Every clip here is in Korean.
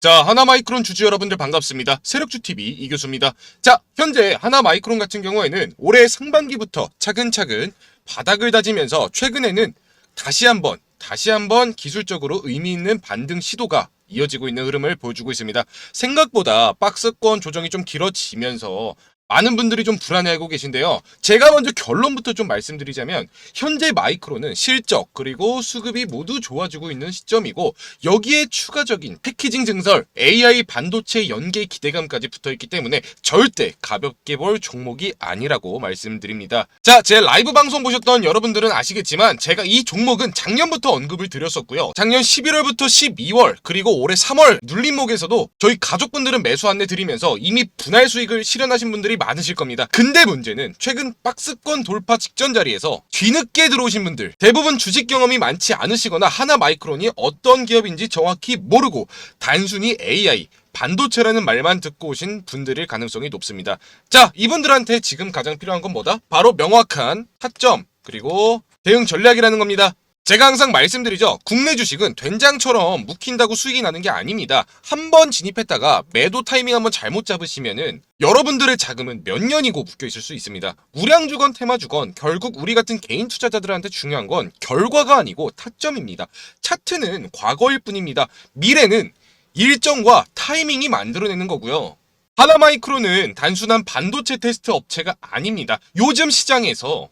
자, 하나마이크론 주주 여러분들 반갑습니다. 세력주TV 이교수입니다. 자, 현재 하나마이크론 같은 경우에는 올해 상반기부터 차근차근 바닥을 다지면서 최근에는 다시 한번, 다시 한번 기술적으로 의미 있는 반등 시도가 이어지고 있는 흐름을 보여주고 있습니다. 생각보다 박스권 조정이 좀 길어지면서 많은 분들이 좀 불안해하고 계신데요. 제가 먼저 결론부터 좀 말씀드리자면 현재 마이크로는 실적 그리고 수급이 모두 좋아지고 있는 시점이고 여기에 추가적인 패키징 증설, AI 반도체 연계 기대감까지 붙어 있기 때문에 절대 가볍게 볼 종목이 아니라고 말씀드립니다. 자, 제 라이브 방송 보셨던 여러분들은 아시겠지만 제가 이 종목은 작년부터 언급을 드렸었고요. 작년 11월부터 12월 그리고 올해 3월 눌림목에서도 저희 가족분들은 매수 안내 드리면서 이미 분할 수익을 실현하신 분들이 많으실 겁니다. 근데 문제는 최근 박스권 돌파 직전 자리에서 뒤늦게 들어오신 분들 대부분 주식 경험이 많지 않으시거나 하나 마이크론이 어떤 기업인지 정확히 모르고 단순히 AI 반도체라는 말만 듣고 오신 분들일 가능성이 높습니다. 자, 이분들한테 지금 가장 필요한 건 뭐다? 바로 명확한 타점 그리고 대응 전략이라는 겁니다. 제가 항상 말씀드리죠. 국내 주식은 된장처럼 묵힌다고 수익이 나는 게 아닙니다. 한 번 진입했다가 매도 타이밍 한번 잘못 잡으시면은 여러분들의 자금은 몇 년이고 묶여 있을 수 있습니다. 우량주건 테마주건 결국 우리 같은 개인 투자자들한테 중요한 건 결과가 아니고 타점입니다. 차트는 과거일 뿐입니다. 미래는 일정과 타이밍이 만들어내는 거고요. 하나마이크로는 단순한 반도체 테스트 업체가 아닙니다. 요즘 시장에서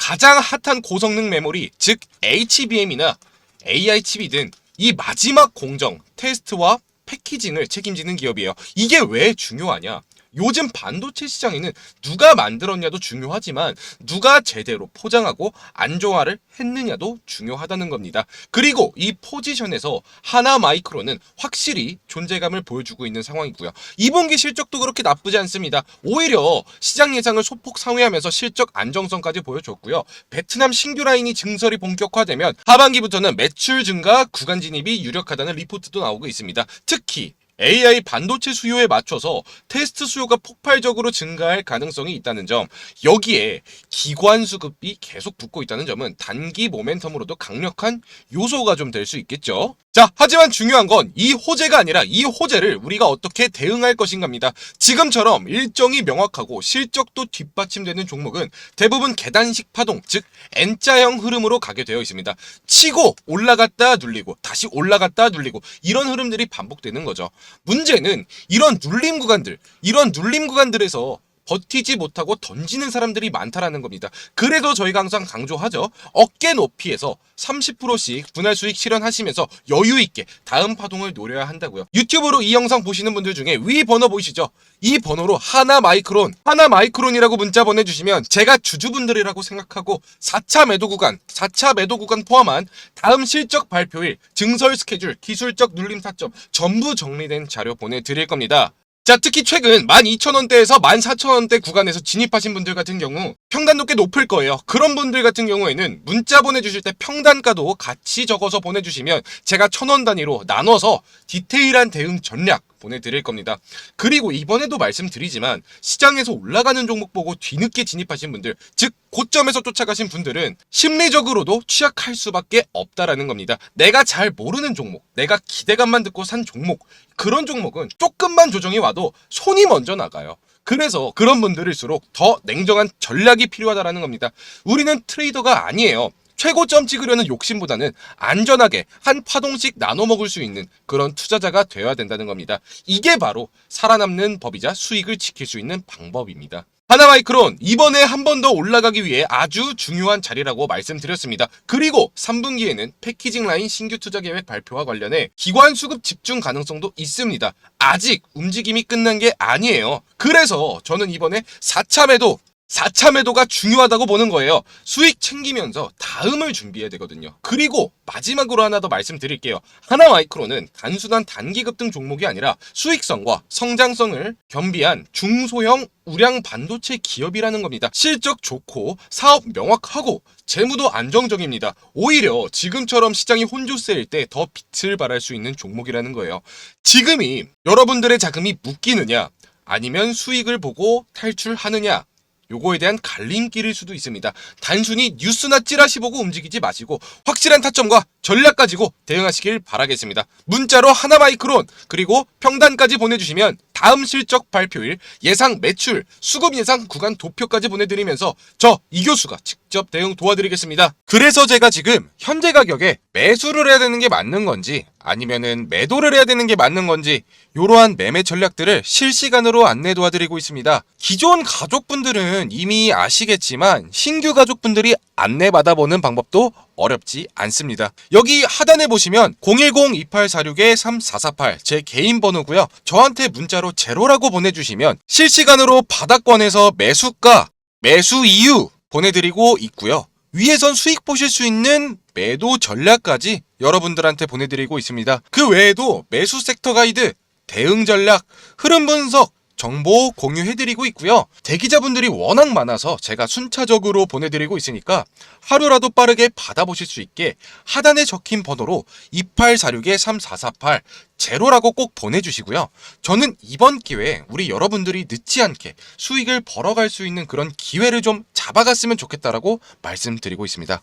가장 핫한 고성능 메모리, 즉 HBM이나 AI 칩이 든 이 마지막 공정, 테스트와 패키징을 책임지는 기업이에요. 이게 왜 중요하냐? 요즘 반도체 시장에는 누가 만들었냐도 중요하지만 누가 제대로 포장하고 안정화를 했느냐도 중요하다는 겁니다. 그리고 이 포지션에서 하나 마이크로는 확실히 존재감을 보여주고 있는 상황이고요. 2분기 실적도 그렇게 나쁘지 않습니다. 오히려 시장 예상을 소폭 상회하면서 실적 안정성까지 보여줬고요. 베트남 신규 라인이 증설이 본격화되면 하반기부터는 매출 증가, 구간 진입이 유력하다는 리포트도 나오고 있습니다. 특히 AI 반도체 수요에 맞춰서 테스트 수요가 폭발적으로 증가할 가능성이 있다는 점, 여기에 기관 수급이 계속 붙고 있다는 점은 단기 모멘텀으로도 강력한 요소가 좀 될 수 있겠죠. 자, 하지만 중요한 건 이 호재가 아니라 이 호재를 우리가 어떻게 대응할 것인가입니다. 지금처럼 일정이 명확하고 실적도 뒷받침되는 종목은 대부분 계단식 파동, 즉 N자형 흐름으로 가게 되어 있습니다. 치고 올라갔다 눌리고 다시 올라갔다 눌리고 이런 흐름들이 반복되는 거죠. 문제는 이런 눌림 구간들, 이런 눌림 구간들에서 버티지 못하고 던지는 사람들이 많다라는 겁니다. 그래서 저희가 항상 강조하죠. 어깨 높이에서 30%씩 분할 수익 실현하시면서 여유 있게 다음 파동을 노려야 한다고요. 유튜브로 이 영상 보시는 분들 중에 위 번호 보이시죠? 이 번호로 하나 마이크론, 하나 마이크론이라고 문자 보내주시면 제가 주주분들이라고 생각하고 4차 매도 구간, 4차 매도 구간 포함한 다음 실적 발표일, 증설 스케줄, 기술적 눌림 타점 전부 정리된 자료 보내드릴 겁니다. 자, 특히 최근 12,000원대에서 14,000원대 구간에서 진입하신 분들 같은 경우 평단도 꽤 높을 거예요. 그런 분들 같은 경우에는 문자 보내주실 때 평단가도 같이 적어서 보내주시면 제가 1,000원 단위로 나눠서 디테일한 대응 전략 보내드릴 겁니다. 그리고 이번에도 말씀드리지만 시장에서 올라가는 종목 보고 뒤늦게 진입하신 분들, 즉 고점에서 쫓아가신 분들은 심리적으로도 취약할 수밖에 없다라는 겁니다. 내가 잘 모르는 종목, 내가 기대감만 듣고 산 종목, 그런 종목은 조금만 조정이 와도 손이 먼저 나가요. 그래서 그런 분들일수록 더 냉정한 전략이 필요하다라는 겁니다. 우리는 트레이더가 아니에요. 최고점 찍으려는 욕심보다는 안전하게 한 파동씩 나눠 먹을 수 있는 그런 투자자가 되어야 된다는 겁니다. 이게 바로 살아남는 법이자 수익을 지킬 수 있는 방법입니다. 하나마이크론 이번에 한 번 더 올라가기 위해 아주 중요한 자리라고 말씀드렸습니다. 그리고 3분기에는 패키징 라인 신규 투자 계획 발표와 관련해 기관 수급 집중 가능성도 있습니다. 아직 움직임이 끝난 게 아니에요. 그래서 저는 이번에 4차 매도 4차 매도가 중요하다고 보는 거예요. 수익 챙기면서 다음을 준비해야 되거든요. 그리고 마지막으로 하나 더 말씀드릴게요. 하나 마이크로는 단순한 단기 급등 종목이 아니라 수익성과 성장성을 겸비한 중소형 우량 반도체 기업이라는 겁니다. 실적 좋고 사업 명확하고 재무도 안정적입니다. 오히려 지금처럼 시장이 혼조세일 때 더 빛을 발할 수 있는 종목이라는 거예요. 지금이 여러분들의 자금이 묶이느냐 아니면 수익을 보고 탈출하느냐 요거에 대한 갈림길일 수도 있습니다. 단순히 뉴스나 찌라시 보고 움직이지 마시고 확실한 타점과 전략 가지고 대응하시길 바라겠습니다. 문자로 하나 마이크론 그리고 평단까지 보내주시면 다음 실적 발표일 예상 매출 수급 예상 구간 도표까지 보내드리면서 저 이 교수가 직접 대응 도와드리겠습니다. 그래서 제가 지금 현재 가격에 매수를 해야 되는 게 맞는 건지 아니면은 매도를 해야 되는 게 맞는 건지 이러한 매매 전략들을 실시간으로 안내 도와드리고 있습니다. 기존 가족분들은 이미 아시겠지만 신규 가족분들이 안내 받아보는 방법도 어렵지 않습니다. 여기 하단에 보시면 010-2846-3448 제 개인 번호고요. 저한테 문자로 제로라고 보내주시면 실시간으로 바닥권에서 매수가, 매수 이유 보내드리고 있고요. 위에선 수익 보실 수 있는 매도 전략까지 여러분들한테 보내드리고 있습니다. 그 외에도 매수 섹터 가이드, 대응 전략, 흐름 분석, 정보 공유해드리고 있고요. 대기자분들이 워낙 많아서 제가 순차적으로 보내드리고 있으니까 하루라도 빠르게 받아보실 수 있게 하단에 적힌 번호로 2846-3448 제로라고 꼭 보내주시고요. 저는 이번 기회에 우리 여러분들이 늦지 않게 수익을 벌어갈 수 있는 그런 기회를 좀 잡아갔으면 좋겠다라고 말씀드리고 있습니다.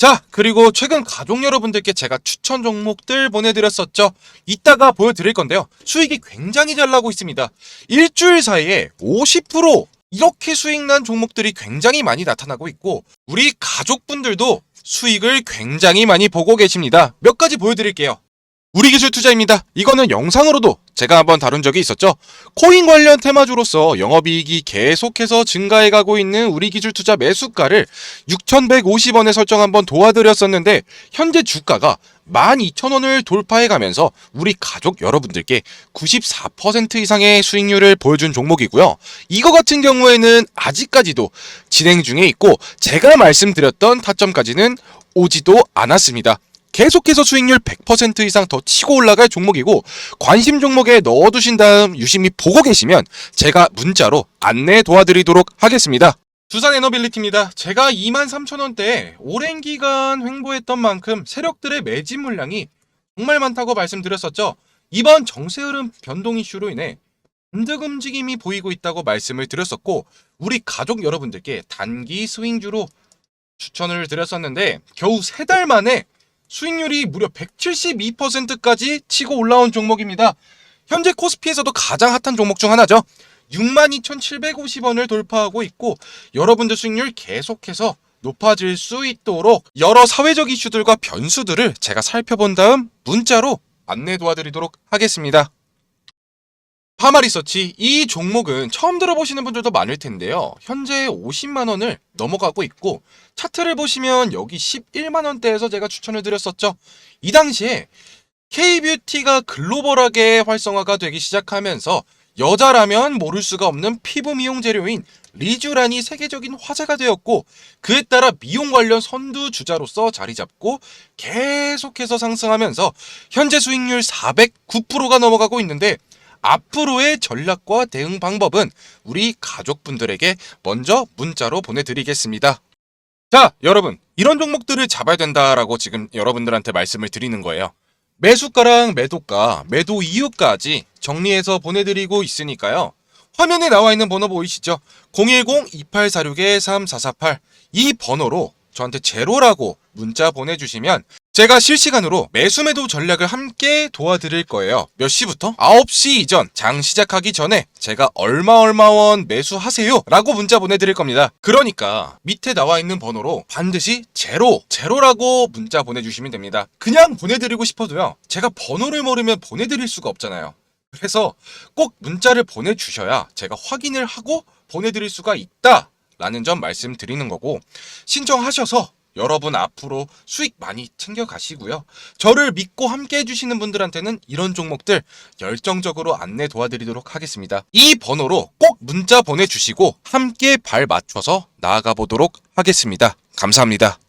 자, 그리고 최근 가족 여러분들께 제가 추천 종목들 보내드렸었죠. 이따가 보여드릴 건데요. 수익이 굉장히 잘 나고 있습니다. 일주일 사이에 50% 이렇게 수익 난 종목들이 굉장히 많이 나타나고 있고, 우리 가족분들도 수익을 굉장히 많이 보고 계십니다. 몇 가지 보여드릴게요. 우리 기술 투자입니다. 이거는 영상으로도 제가 한번 다룬 적이 있었죠. 코인 관련 테마주로서 영업이익이 계속해서 증가해가고 있는 우리 기술 투자 매수가를 6,150원에 설정 한번 도와드렸었는데 현재 주가가 12,000원을 돌파해가면서 우리 가족 여러분들께 94% 이상의 수익률을 보여준 종목이고요. 이거 같은 경우에는 아직까지도 진행 중에 있고 제가 말씀드렸던 타점까지는 오지도 않았습니다. 계속해서 수익률 100% 이상 더 치고 올라갈 종목이고 관심 종목에 넣어두신 다음 유심히 보고 계시면 제가 문자로 안내 도와드리도록 하겠습니다. 두산 에너빌리티입니다. 제가 23,000원대에 오랜 기간 횡보했던 만큼 세력들의 매집 물량이 정말 많다고 말씀드렸었죠. 이번 정세 흐름 변동 이슈로 인해 반등 움직임이 보이고 있다고 말씀을 드렸었고 우리 가족 여러분들께 단기 스윙주로 추천을 드렸었는데 겨우 세 달 만에 수익률이 무려 172%까지 치고 올라온 종목입니다. 현재 코스피에서도 가장 핫한 종목 중 하나죠. 62,750원을 돌파하고 있고 여러분들 수익률 계속해서 높아질 수 있도록 여러 사회적 이슈들과 변수들을 제가 살펴본 다음 문자로 안내 도와드리도록 하겠습니다. 파마리서치 이 종목은 처음 들어보시는 분들도 많을 텐데요. 현재 50만 원을 넘어가고 있고 차트를 보시면 여기 11만 원대에서 제가 추천을 드렸었죠. 이 당시에 K뷰티가 글로벌하게 활성화가 되기 시작하면서 여자라면 모를 수가 없는 피부 미용 재료인 리쥬란이 세계적인 화제가 되었고 그에 따라 미용 관련 선두 주자로서 자리 잡고 계속해서 상승하면서 현재 수익률 409%가 넘어가고 있는데 앞으로의 전략과 대응 방법은 우리 가족분들에게 먼저 문자로 보내드리겠습니다. 자, 여러분. 이런 종목들을 잡아야 된다라고 지금 여러분들한테 말씀을 드리는 거예요. 매수가랑 매도가, 매도 이유까지 정리해서 보내드리고 있으니까요. 화면에 나와 있는 번호 보이시죠? 010-2846-3448. 이 번호로 저한테 제로라고 문자 보내주시면 제가 실시간으로 매수 매도 전략을 함께 도와드릴 거예요. 몇 시부터? 9시 이전 장 시작하기 전에 제가 얼마 얼마 원 매수하세요 라고 문자 보내드릴 겁니다. 그러니까 밑에 나와 있는 번호로 반드시 제로, 제로라고 문자 보내주시면 됩니다. 그냥 보내드리고 싶어도요. 제가 번호를 모르면 보내드릴 수가 없잖아요. 그래서 꼭 문자를 보내주셔야 제가 확인을 하고 보내드릴 수가 있다. 라는 점 말씀드리는 거고 신청하셔서 여러분 앞으로 수익 많이 챙겨 가시고요. 저를 믿고 함께 해주시는 분들한테는 이런 종목들 열정적으로 안내 도와드리도록 하겠습니다. 이 번호로 꼭 문자 보내주시고 함께 발 맞춰서 나아가 보도록 하겠습니다. 감사합니다.